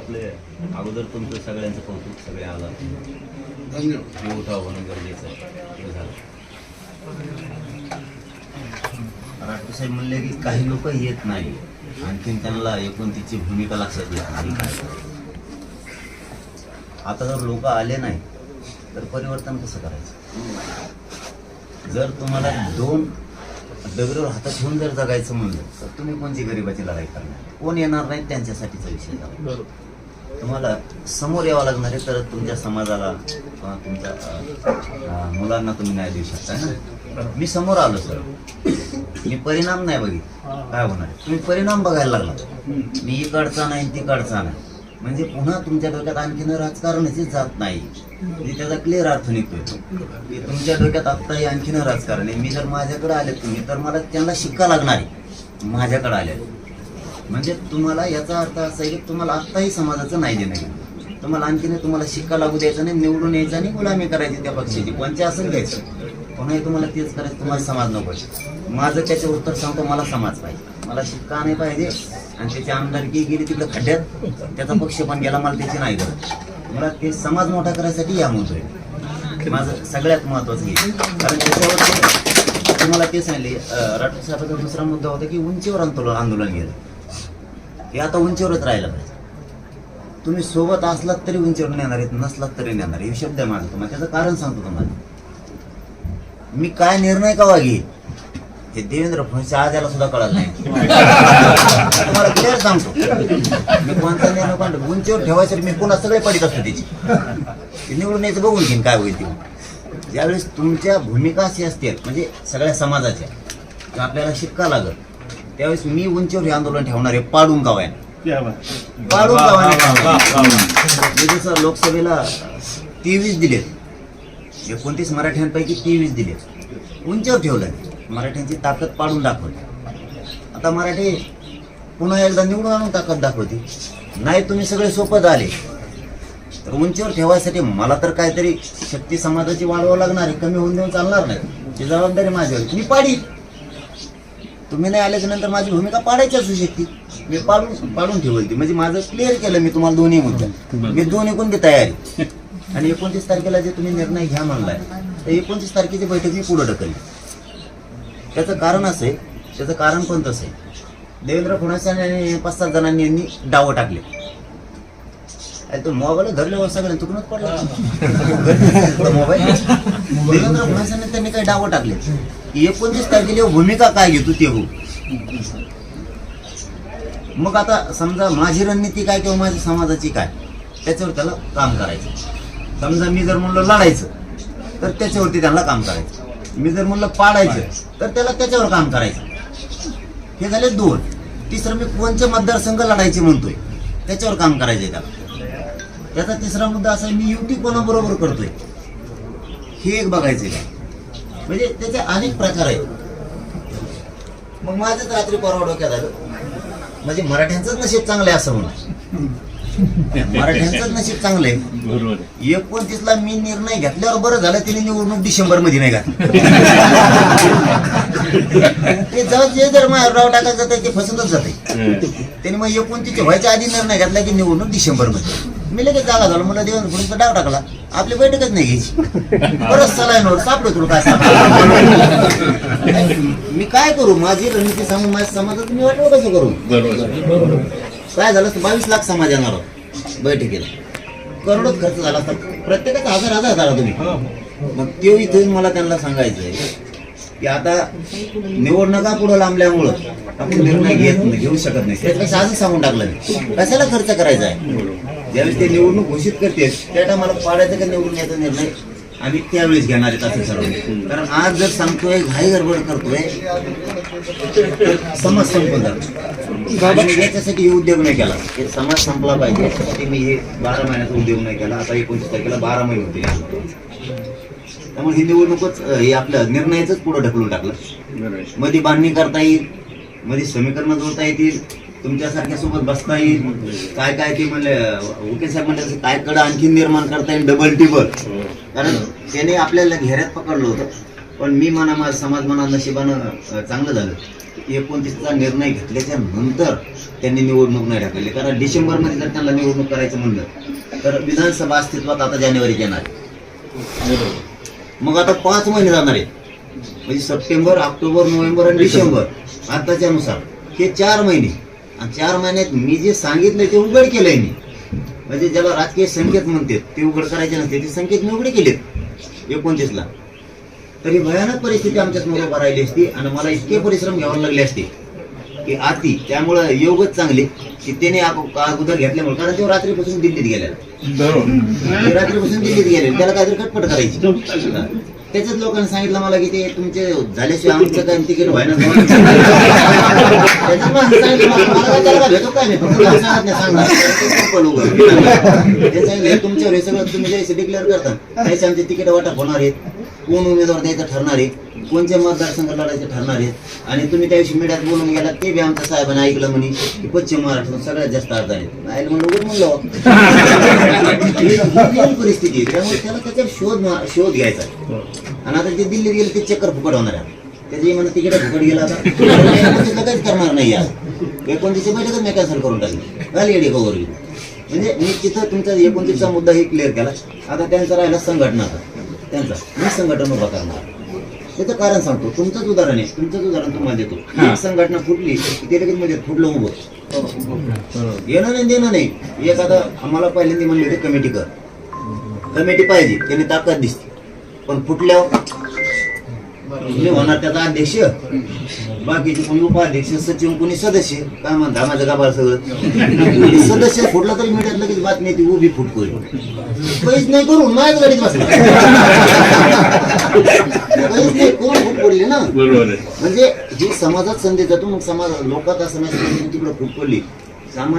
आपले अगोदर तुमचं सगळ्यांचं कौतुक सगळे आला धन्यवाद. उठाव होणं गरजेचं आहे. झालं. राठोड साहेब म्हणले की काही लोक येत नाही. आणखीन त्यांना एकोणतीसची भूमिका लक्षात येत नाही. आता जर लोक आले नाही तर परिवर्तन कसं करायचं? जर तुम्हाला दोन दगडावर हातात घेऊन जर जगायचं म्हणलं तर तुम्ही कोणती गरिबाची लढाई करणार? कोण येणार नाही? त्यांच्यासाठीचा विषय झाला. तुम्हाला समोर यावं लागणार आहे तर तुमच्या समाजाला किंवा तुमच्या मुलांना तुम्ही न्याय देऊ शकता ना? मी समोर आलो सर. मी परिणाम नाही बघित काय होणार तुम्ही परिणाम बघायला लागला. मी इकडचा नाही तिकडचा नाही. म्हणजे पुन्हा तुमच्या डोक्यात आणखीन राजकारणच जात नाही. म्हणजे त्याचा क्लिअर अर्थ निघतोय. की तुमच्या डोक्यात आत्ताही आणखीन राजकारण आहे. मी जर माझ्याकडे आले तुम्ही तर मला त्यांना शिक्का लागणार आहे. माझ्याकडे आले. म्हणजे तुम्हाला याचा अर्थ असा आहे की तुम्हाला आत्ताही समाजाचं नाही देणं तुम्हाला आणखीन तुम्हाला शिक्का लागू द्यायचा नाही निवडून यायचा आणि गुलामी करायची त्या पक्षाची. कोणत्या असं घ्यायचं? पुन्हा तुम्हाला तेच करायचं तुम्हाला समाज नको माझं त्याचे उत्तर सांगतो मला समाज पाहिजे. मला शिक्का नाही पाहिजे आणि त्याची आमदारकी गेली तिकडे खड्ड्यात त्याचा पक्ष पण गेला मला त्याची नाही गरज. मला ते समाज मोठा करायसाठी या आहे. माझं सगळ्यात महत्वाचं हे. कारण त्याच्यावर तुम्हाला ते सांगले राठोड साहेबांचा दुसरा मुद्दा होता की उंचीवर आंदोलन आंदोलन गेलं. हे आता उंचीवरच राहिलं पाहिजे. तुम्ही सोबत असलात तरी उंचीवर नेणार आहेत नसलात तरी नेणार हे शब्द आहे माझा. तुम्हाला त्याचं कारण सांगतो तुम्हाला. मी काय निर्णय का घेईल हे देवेंद्र फडणवीस आज याला सुद्धा कळत नाही. तुम्हाला क्लिअर सांगतो. मी कोणता निर्णय कोणता उंचीवर ठेवायचं मी पुन्हा सगळे पडित असतो त्याची. ते निवडून यायचं बघून घेईन काय होईल ते. ज्यावेळेस तुमच्या भूमिका अशी असतील म्हणजे सगळ्या समाजाच्या आपल्याला शिक्का लागत त्यावेळेस मी उंचीवर हे आंदोलन ठेवणार आहे पाडून गावाने पाडून गावाने मी जसं लोकसभेला तेवीस दिलेत एकोणतीस मराठ्यांपैकी तेवीस दिलेत उंचीवर ठेवलं मराठ्यांची ताकद पाडून दाखवली आता मराठी पुन्हा एकदा निवडून आणून ताकद दाखवते. नाही तुम्ही सगळे सोपत आले. तर उंचीवर ठेवायसाठी मला तर काहीतरी शक्ती समाजाची वाढवावं लागणार आहे. कमी होऊन देऊन चालणार नाही. ती जबाबदारी माझ्यावर मी पाडी तुम्ही नाही आल्याच्यानंतर माझी भूमिका पाडायची असू शकते. मी पाडून पाडून ठेवली ती. म्हणजे माझं क्लिअर केलं मी तुम्हाला दोन्ही मुद्दे. मी दोन्ही कोणती तयारी आणि एकोणतीस तारखेला जे तुम्ही निर्णय घ्या म्हणलाय तर एकोणतीस तारखेची बैठक मी पुढे ढकलली. त्याचं कारण असं आहे त्याचं कारण पण तसं आहे? देवेंद्र फडणवीस आणि पाच सात जणांनी यांनी डावं टाकले. तो मोबाईल धरल्यावर सगळ्यांना चुकूनच पडला. मोबाईल देवेंद्र फडणवीसांनी त्यांनी काही डावं टाकले. एकोणतीस तारखेला भूमिका काय घेतो ते हो मग आता समजा माझी रणनीती काय किंवा माझ्या समाजाची काय त्याच्यावर त्याला काम करायचं. समजा मी जर म्हणलं लढायचं तर त्याच्यावरती त्यांना काम करायचं. मी जर म्हणलं पाडायचं तर त्याला त्याच्यावर काम करायचं. हे झाले दोन. तिसरं मी कोणचे मतदारसंघ लढायचे म्हणतोय त्याच्यावर काम करायचंय त्याला. त्याचा तिसरा मुद्दा असा आहे, मी युती कोणाबरोबर करतोय. हे एक बघायचंय म्हणजे त्याचे अनेक प्रकार आहेत. मग माझंच रात्री परवा डोक्यात आलं. म्हणजे मराठ्यांचंच नशीब चांगलं आहे असं म्हणून मराठ्यांचंच नशीब चांगलं आहे. एकोणतीस ला मी निर्णय घेतल्यावर बरं झालं तिने निवडणूक डिसेंबरमध्ये नाही घातली. ते जर जे जर माझ्यावर डाव टाकायचं जाते ते फसतच जाते. त्यांनी मग एकोणतीसच्या व्हायच्या आधी निर्णय घेतला की निवडणूक डिसेंबरमध्ये मी लगेच जागा झालो मला देवेंद्र फडणवीसचा डाव टाकला. आपली बैठकच नाही घ्यायची. परत सलाय नोट सापडो तुला काय. मी काय करू? माझी रणनीती सांगून माझ्या समाजात मी वाटलं कसं करू? काय झालं असतं? बावीस लाख समाज येणार होता बैठकीला. करोडच खर्च झाला असता. प्रत्येकाचा हजार हजार झाला तुम्ही. मग ते इथून मला त्यांना सांगायचंय. की आता निवडणुका पुढे लांबल्यामुळं आपण निर्णय घेत नाही घेऊ शकत नाही. त्यापेक्षा आजच सांगून टाकलं मी. कशाला खर्च करायचा आहे? ज्यावेळेस ते निवडणूक घोषित करते त्या टायमाला पाडायचं का निवडून याचा निर्णय? आम्ही त्यावेळेस घेणार आहेत असं ठरवलं. कारण आज जर सांगतोय घाई गडबड करतोय तर समाज संपून जातो याच्यासाठी हे उद्योग नाही केला. हे समाज संपला पाहिजे. याच्यासाठी मी हे बारा महिन्याचा उद्योग नाही केला. आता एकोणतीस तारखेला बारा महिने होते. त्यामुळे ही निवडणूकच हे आपलं निर्णयाच पुढे ढकलून टाकलं. मध्ये बांधणी करता येईल. मध्ये समीकरणं जोडता येतील. तुमच्यासारख्या सोबत बसता येईल. काय काय ते म्हणले उके साहेब म्हणले तसं काय कडं आणखी निर्माण करता येईल? डबल टिबल कारण त्याने आपल्याला घेऱ्यात पकडलं होतं. पण मी म्हणा माझा समाज म्हणा नशिबानं चांगलं झालं. एकोणतीसचा निर्णय घेतल्याच्या नंतर त्यांनी निवडणूक नाही टाकलेली कारण डिसेंबरमध्ये जर त्यांना निवडणूक करायचं म्हणलं तर विधानसभा अस्तित्वात आता जानेवारीत येणार. आहे. मग आता पाच महिने जाणार आहे म्हणजे सप्टेंबर ऑक्टोबर नोव्हेंबर आणि डिसेंबर आताच्या नुसार हे चार महिने. आणि चार महिन्यात मी जे सांगितलंय ते उघड केलंय मी. म्हणजे ज्याला राजकीय संकेत म्हणते ते उघड करायचे नसते ते संकेत मी उघडे केलेत एकोणतीसला. तरी भयानक परिस्थिती आमच्यासमोर उभा राहिली असती आणि मला इतके परिश्रम घ्यावे लागले असते की आती त्यामुळं योगच चांगले की त्याने आप- अगोदर घेतल्यामुळे कारण तो रात्रीपासून दिल्लीत गेलेला. रात्रीपासून दिल्लीत गेले त्याला काहीतरी खटपट करायची. त्याच्याच लोकांनी सांगितलं मला की ते तुमचे झाल्याशिवाय आमचं काय तिकीट सांगितलं तुमच्यावर हे सगळं तुम्ही डिक्लेअर करता. त्याचे आमचे तिकीट वाटप होणार आहेत. कोण उमेदवार द्यायचं ठरणार आहे कोणत्या मतदारसंघात लढायचे ठरणार आहेत आणि तुम्ही त्या दिवशी मीडियात बोलून गेला ते बी आमच्या साहेबांनी ऐकलं म्हणे की पश्चिम महाराष्ट्रात सगळ्यात जास्त अर्ज आहेत. नाही म्हणलं म्हणलं हो. परिस्थिती आहे त्यामुळे त्याला त्याच्यावर शोध शोध घ्यायचा आणि आता जे दिल्लीत गेले ते चक्कर फुकट होणार आहे. त्याची म्हणा तिकीट फुकट गेला आता. काहीच करणार नाही आज. एकोणतीसची बैठकच मी कॅन्सल करून टाकली. झाली एडी कवर म्हणजे मी तिथं तुमचा एकोणतीसचा मुद्दा हे क्लिअर केला. आता त्यांचा राहिला संघटनाचा त्यांचा. मी संघटन उभा करणार. त्याचं कारण सांगतो. तुमचंच उदाहरण आहे. तुमचंच उदाहरण तुम्हाला देतो. एक संघटना फुटली की ते लगेच म्हणजे फुटलं उभं. येणं नाही देणं नाही. एखादा आम्हाला पहिल्यांदा म्हणले होते कमिटी कर. कमिटी पाहिजे त्याने ताकद दिसते. पण फुटल्यावर मी होणार त्याचा अध्यक्ष. बाकीचे कोणी उपाध्यक्ष सचिव कोणी सदस्य. काय म्हणता माझं गाभार सगळं? सदस्य फुटला तरी मीडियात लगेच बातमी येते उभी फुटकोय काहीच नाही करून माझ्याच गाडीत बसला. काहीच नाही करून फुट पडली ना? म्हणजे जी समाजात संधी जातो मग समाज लोकात असं नाही तिकडे फूट पडली. सामान्य